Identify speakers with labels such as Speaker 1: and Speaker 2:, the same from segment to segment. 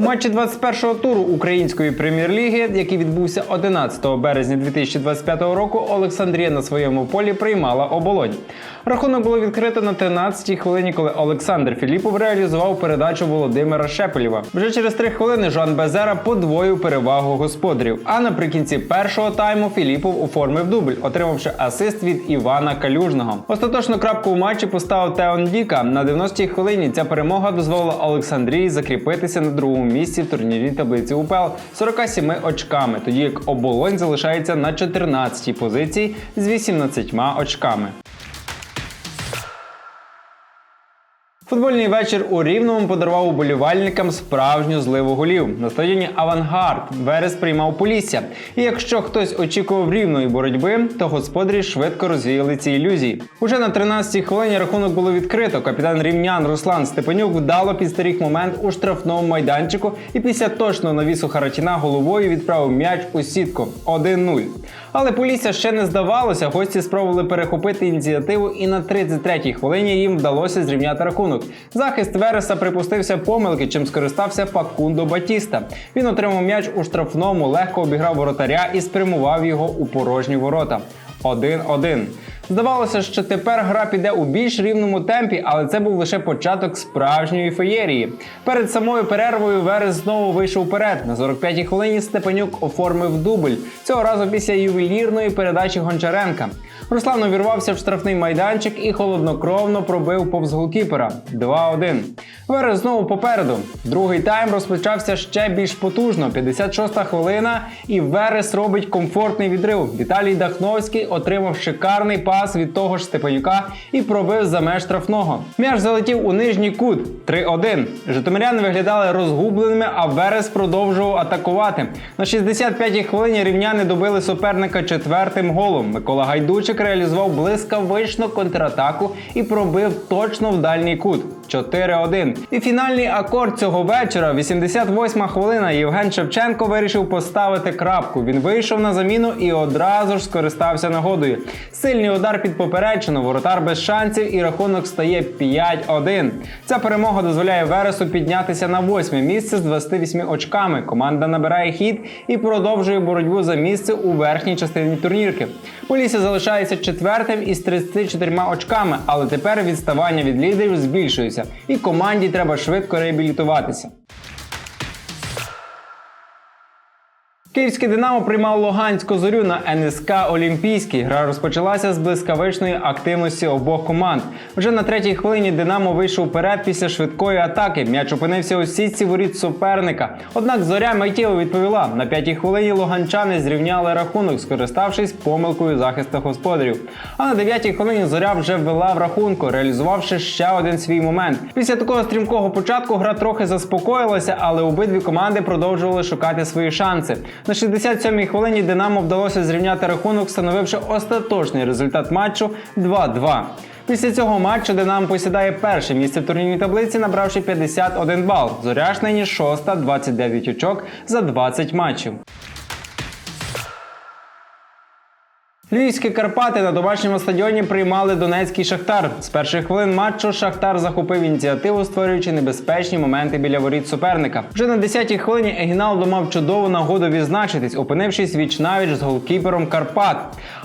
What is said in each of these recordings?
Speaker 1: Матчі 21-го туру української прем'єр-ліги, який відбувся 11 березня 2025 року, Олександрія на своєму полі приймала оболонь. Рахунок було відкрито на 13-й хвилині, коли Олександр Філіпов реалізував передачу Володимира Шепелєва. Вже через три хвилини Жан Безера подвоїв перевагу господарів. А наприкінці першого тайму Філіпов оформив дубль, отримавши асист від Івана Калюжного. Остаточну крапку у матчі поставив Теон Діка. На 90-й хвилині ця перемога дозволила Олександрії закріпитися на другому місці в турнірній таблиці УПЛ 47 очками, тоді як оболонь залишається на 14-й позиції з 18 очками. Футбольний вечір у Рівному подарував уболівальникам справжню зливу голів. На стадіоні Авангард Верес приймав Полісся. І якщо хтось очікував рівної боротьби, то господарі швидко розвіяли ці ілюзії. Уже на 13-й хвилині рахунок було відкрито. Капітан рівнян Руслан Степанюк вдало підстеріг момент у штрафному майданчику і після точного навісу Харатіна головою відправив м'яч у сітку 1-0. Але Полісся ще не здавалося. Гості спробували перехопити ініціативу, і на 33-й хвилині їм вдалося зрівняти рахунок. Захист Вереса припустився помилки, чим скористався Факундо Батіста. Він отримав м'яч у штрафному, легко обіграв воротаря і спрямував його у порожні ворота. 1-1. Здавалося, що тепер гра піде у більш рівному темпі, але це був лише початок справжньої феєрії. Перед самою перервою Верес знову вийшов вперед. На 45-й хвилині Степанюк оформив дубль. Цього разу після ювелірної передачі Гончаренка. Руслан увірвався в штрафний майданчик і холоднокровно пробив повз голкіпера 2-1. Верес знову попереду. Другий тайм розпочався ще більш потужно. 56-та хвилина, і Верес робить комфортний відрив. Віталій Дахновський отримав шикарний пас від того ж Степанюка і пробив за меж штрафного. М'яч залетів у нижній кут 3-1. Житомиряни виглядали розгубленими, а Верес продовжував атакувати. На 65-й хвилині рівняни добили суперника четвертим голом. Микола Гайдучик реалізував блискавичну контратаку і пробив точно в дальній кут. 4-1. І фінальний акорд цього вечора, 88-ма хвилина. Євген Шевченко вирішив поставити крапку. Він вийшов на заміну і одразу ж скористався нагодою. Сильний удар під поперечину, воротар без шансів, і рахунок стає 5-1. Ця перемога дозволяє Вересу піднятися на восьме місце з 28 очками. Команда набирає хід і продовжує боротьбу за місце у верхній частині турнірки. Полісся залишається четвертим із 34 очками, але тепер відставання від лідерів збільшується, і команді треба швидко реабілітуватися. Київське Динамо приймав Луганську зорю на НСК Олімпійський. Гра розпочалася з блискавичної активності обох команд. Вже на третій хвилині Динамо вийшов вперед після швидкої атаки. М'яч опинився у сітці воріт суперника. Однак зоря миттєво відповіла. На п'ятій хвилині луганчани зрівняли рахунок, скориставшись помилкою захисту господарів. А на дев'ятій хвилині зоря вже ввела в рахунку, реалізувавши ще один свій момент. Після такого стрімкого початку гра трохи заспокоїлася, але обидві команди продовжували шукати свої шанси. На 67-й хвилині Динамо вдалося зрівняти рахунок, встановивши остаточний результат матчу 2-2. Після цього матчу Динамо посідає перше місце в турнірній таблиці, набравши 51 бал. Зоряш нині шоста, 29 очок за 20 матчів. Львівські Карпати на домашньому стадіоні приймали Донецький Шахтар. З перших хвилин матчу Шахтар захопив ініціативу, створюючи небезпечні моменти біля воріт суперника. Вже на 10-й хвилині Егіналдо мав чудову нагоду відзначитись, опинившись віч-навіч з голкіпером Карпат.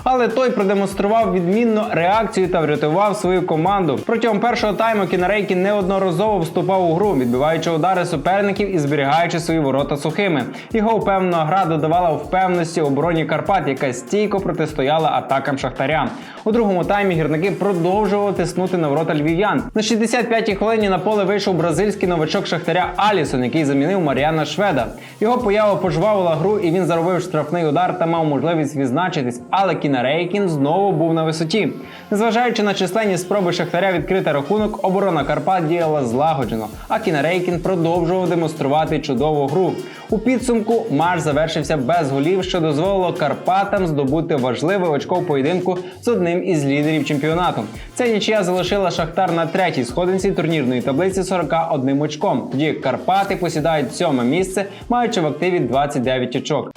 Speaker 1: Але той продемонстрував відмінну реакцію та врятував свою команду. Протягом першого тайму Кінарейкі неодноразово вступав у гру, відбиваючи удари суперників і зберігаючи свої ворота сухими. Його впевнена гра додавала впевненості обороні Карпат, яка стійко протистояла атакам Шахтаря. У другому таймі гірники продовжували тиснути на ворота львів'ян. На 65-й хвилині на поле вийшов бразильський новачок Шахтаря Алісон, який замінив Маріана Шведа. Його поява пожвавила гру, і він заробив штрафний удар та мав можливість відзначитись. Але Кіна Рейкін знову був на висоті. Незважаючи на численні спроби Шахтаря відкрити рахунок, оборона Карпат діяла злагоджено. А Кіна Рейкін продовжував демонструвати чудову гру. У підсумку матч завершився без голів, що дозволило Карпатам здобути важливе очко поєдинку з одним із лідерів чемпіонату. Ця нічия залишила Шахтар на третій сходинці турнірної таблиці 41 очком. Тоді Карпати посідають сьоме місце, маючи в активі 29 очок.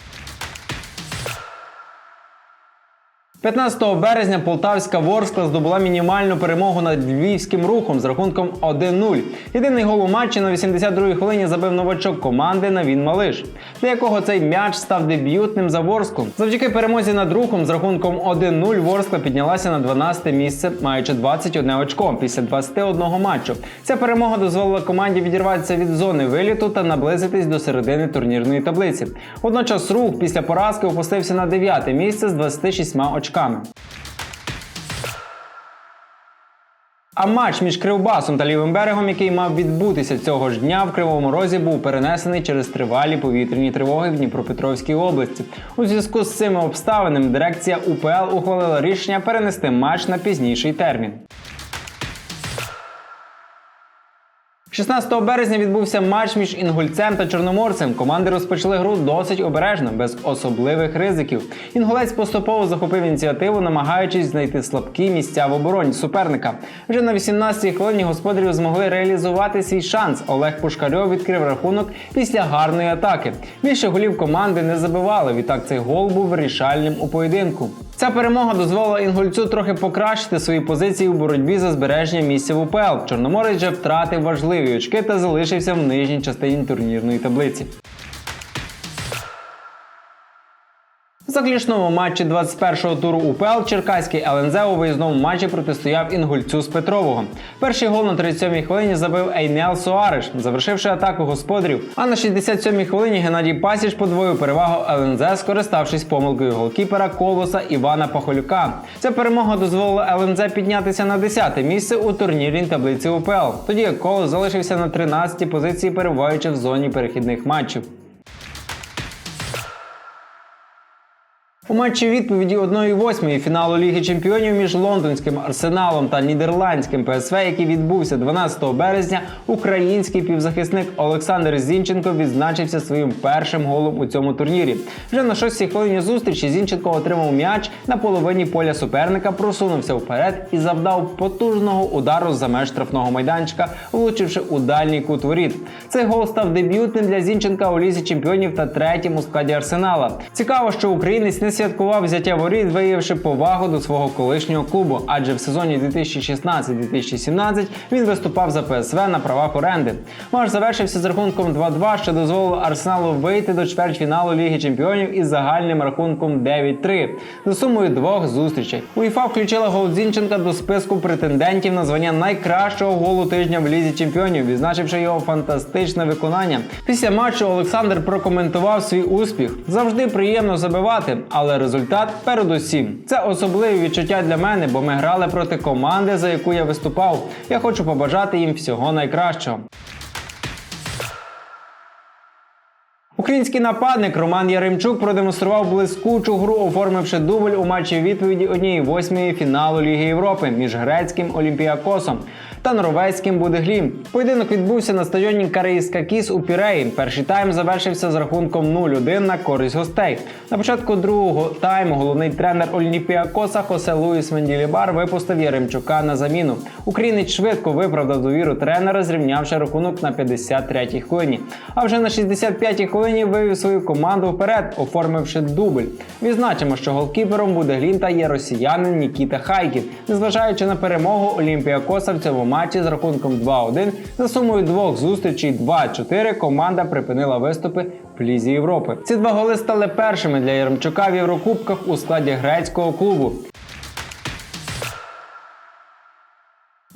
Speaker 1: 15 березня полтавська Ворскла здобула мінімальну перемогу над львівським рухом з рахунком 1-0. Єдиний гол у матчі на 82-й хвилині забив новачок команди Навін Малиш, для якого цей м'яч став дебютним за Ворсклу. Завдяки перемозі над рухом з рахунком 1-0 Ворскла піднялася на 12 місце, маючи 21 очко після 21 матчу. Ця перемога дозволила команді відірватися від зони виліту та наблизитись до середини турнірної таблиці. Водночас рух після поразки опустився на 9 місце з 26 очками. А матч між Кривбасом та лівим берегом, який мав відбутися цього ж дня в Кривому Розі, був перенесений через тривалі повітряні тривоги в Дніпропетровській області. У зв'язку з цими обставинами дирекція УПЛ ухвалила рішення перенести матч на пізніший термін. 16 березня відбувся матч між інгульцем та чорноморцем. Команди розпочали гру досить обережно, без особливих ризиків. Інгулець поступово захопив ініціативу, намагаючись знайти слабкі місця в обороні суперника. Вже на 18-й хвилині господарів змогли реалізувати свій шанс. Олег Пушкарьов відкрив рахунок після гарної атаки. Більше голів команди не забивали. Відтак цей гол був вирішальним у поєдинку. Ця перемога дозволила інгульцю трохи покращити свої позиції у боротьбі за збереження місця в УПЛ. Чорноморець вже втратив важливі очки та залишився в нижній частині турнірної таблиці. В заключному матчі 21-го туру УПЛ Черкаський ЛНЗ у виїзному матчі протистояв інгульцю з Петрового. Перший гол на 37-й хвилині забив Ейнел Суареш, завершивши атаку господарів. А на 67-й хвилині Геннадій Пасіч подвоїв перевагу ЛНЗ, скориставшись помилкою голкіпера Колоса Івана Пахолюка. Ця перемога дозволила ЛНЗ піднятися на 10-те місце у турнірній таблиці УПЛ. Тоді як Колос залишився на 13-й позиції, перебуваючи в зоні перехідних матчів. У матчі відповіді 1-8 фіналу Ліги Чемпіонів між лондонським арсеналом та нідерландським ПСВ, який відбувся 12 березня, український півзахисник Олександр Зінченко відзначився своїм першим голом у цьому турнірі. Вже на 6-й хвилині зустрічі Зінченко отримав м'яч на половині поля суперника, просунувся вперед і завдав потужного удару за меж штрафного майданчика, влучивши у дальній кут воріт. Цей гол став дебютним для Зінченка у лізі чемпіонів та третім у складі арсенала. Цікаво, що українець не святкував взяття воріт, виявивши повагу до свого колишнього клубу, адже в сезоні 2016-2017 він виступав за ПСВ на правах оренди. Матч завершився з рахунком 2-2, що дозволило Арсеналу вийти до чвертьфіналу Ліги Чемпіонів із загальним рахунком 9-3 за сумою двох зустрічей. УЄФА включила гол Зінченка до списку претендентів на звання найкращого голу тижня в Лізі Чемпіонів, відзначивши його фантастичне виконання. Після матчу Олександр прокоментував свій успіх. Завжди приємно забивати, але результат передусім. Це особливі відчуття для мене, бо ми грали проти команди, за яку я виступав. Я хочу побажати їм всього найкращого. Український нападник Роман Яремчук продемонстрував блискучу гру, оформивши дубль у матчі відповіді однієї восьмої фіналу Ліги Європи між грецьким Олімпіакосом та норвезьким Будеглім. Поєдинок відбувся на стадіоні Карейська Кіс у Піреї. Перший тайм завершився з рахунком 0-1 на користь гостей. На початку другого тайму головний тренер Олімпіакоса Хосе Луїс Менділібар випустив Яремчука на заміну. Українець швидко виправдав довіру тренера, зрівнявши рахунок на 53-й хвилині. А вже на 65-й хвилині вивів свою команду вперед, оформивши дубль. Відзначимо, що голкіпером Будеглінта є росіянин Нікіта Хайків. Незважаючи на перемогу Олімпіакоса в цьому матчі з рахунком 2-1 за сумою двох зустрічей 2-4 команда припинила виступи в Лізі Європи. Ці два голи стали першими для Яремчука в Єврокубках у складі грецького клубу.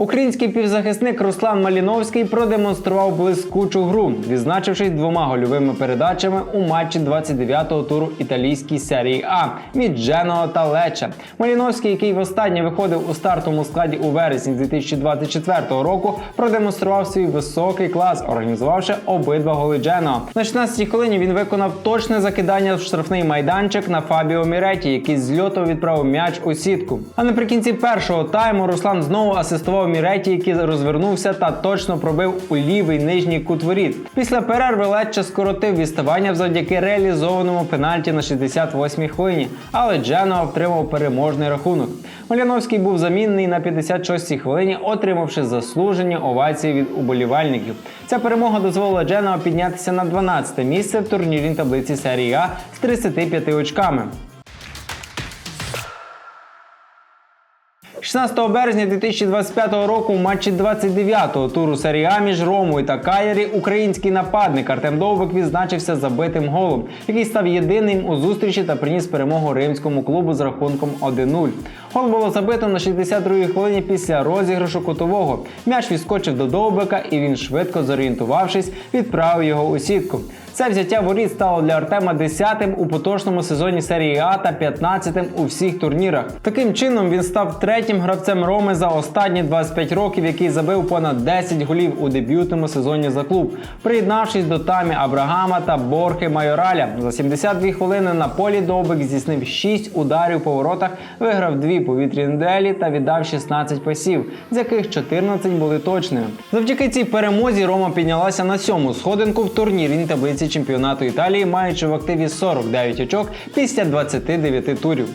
Speaker 1: Український півзахисник Руслан Маліновський продемонстрував блискучу гру, відзначившись двома гольовими передачами у матчі 29-го туру італійській серії А від Дженоа та Леча. Маліновський, який востаннє виходив у стартовому складі у вересні 2024 року, продемонстрував свій високий клас, організувавши обидва голи Дженоа. На 16-й хвилині він виконав точне закидання в штрафний майданчик на Фабіо Міреті, який з льоту відправив м'яч у сітку. А наприкінці першого тайму Руслан знову асистував Міреті, який розвернувся та точно пробив у лівий нижній кут воріт. Після перерви Лечче скоротив відставання завдяки реалізованому пенальті на 68-й хвилині, але Дженуа отримав переможний рахунок. Маляновський був замінний на 56-й хвилині, отримавши заслужені овації від уболівальників. Ця перемога дозволила Дженуа піднятися на 12-те місце в турнірній таблиці серії А з 35 очками. 16 березня 2025 року у матчі 29-го туру серії А між Ромою та Каєрі український нападник Артем Довбик відзначився забитим голом, який став єдиним у зустрічі та приніс перемогу римському клубу з рахунком 1-0. Гол було забито на 62-й хвилині після розіграшу кутового. М'яч відскочив до Довбика і він, швидко зорієнтувавшись, відправив його у сітку. Це взяття воріт стало для Артема 10-тим у поточному сезоні серії А та 15-тим у всіх турнірах. Таким чином він став третім гравцем Роми за останні 25 років, який забив понад 10 голів у дебютному сезоні за клуб, приєднавшись до Тамі Абрагама та Борхи Майораля. За 72 хвилини на полі Довбик здійснив 6 ударів по воротах, виграв дві повітряні дуелі та віддав 16 пасів, з яких 14 були точними. Завдяки цій перемозі Рома піднялася на сьому сходинку в турнірній таблиці чемпіонату Італії, маючи в активі 49 очок після 29 турів.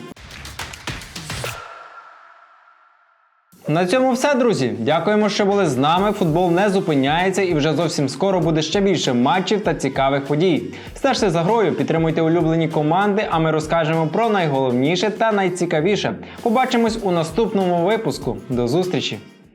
Speaker 1: На цьому все, друзі. Дякуємо, що були з нами. Футбол не зупиняється і вже зовсім скоро буде ще більше матчів та цікавих подій. Стежте за грою, підтримуйте улюблені команди, а ми розкажемо про найголовніше та найцікавіше. Побачимось у наступному випуску. До зустрічі!